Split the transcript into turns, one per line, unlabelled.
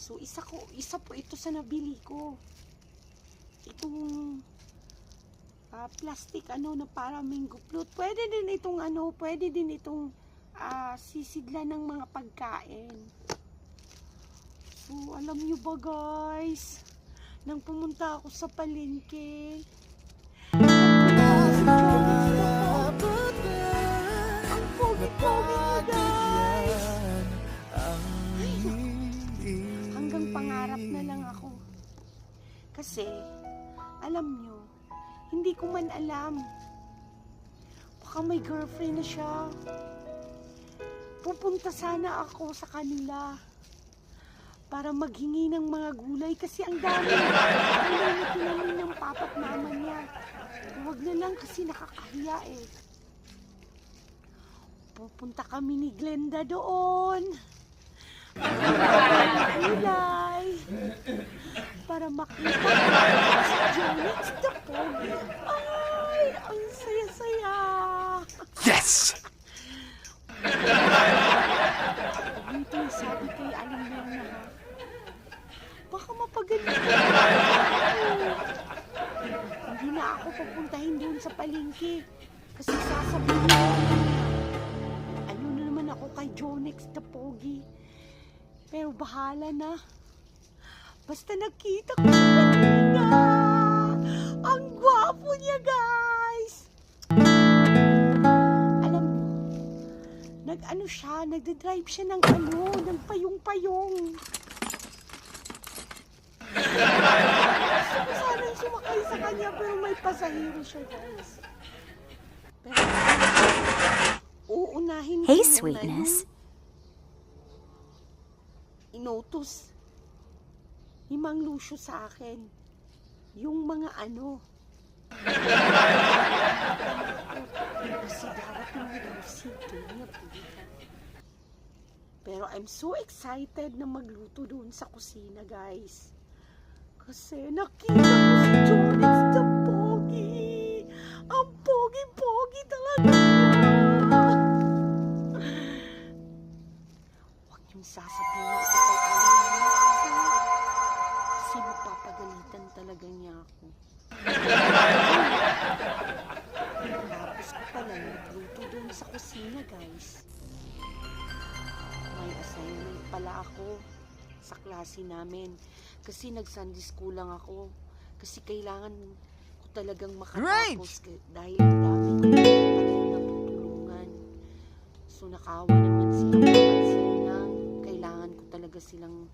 So, isa ko, isa po ito sa nabili ko. Itong ah, plastic ano na para mango float. Pwede din itong ano, pwede din itong ah, sisidla ng mga pagkain. So, alam nyo ba guys, nang pumunta ako sa palengke, Kasi, alam nyo, hindi ko man alam. Baka may girlfriend na siya. Pupunta sana ako sa kanila para maghingi ng mga gulay kasi ang dami. Ang dami tinamin ng papat mama niya. Huwag na lang kasi nakakahiya eh. Pupunta kami ni Glenda doon. Gulay. Para makita the Pogi. Ay, ang saya-saya.
Yes!
Dito yung sabi kay Aling Lorna ha. Baka mapagalitan Hindi na ako pupuntahin doon sa palengke. Kasi sasabihin ko ano na naman ako kay Jonix the Pogi. Pero bahala na. Basta nakita ko si kanina. Ang gwapo niya, guys. Alam mo, nag-ano siya, nagde-drive siya ng ano, ng payong-payong. Ko sanang sumakay sa kanya pero may pasahero siya, guys. Pero, uunahin ko
Hey,
muna
sweetness.
Inutos ni Mang Lucio sa akin yung mga ano. Pero I'm so excited na magluto doon sa kusina, guys. Kasi nakita ko si Jonix the Pogi. Ang pogi-pogi talaga. Huwag niyong sasabihin mapapagalitan talaga niya ako. Tapos ko pala nagluto doon sa kusina, guys. May assignment pala ako sa klase namin. Kasi nag-Sunday school lang ako. Kasi kailangan ko talagang makatapos. Great! Dahil ang dami ko natutulungan. So nakawa naman sila. Kailangan ko talaga silang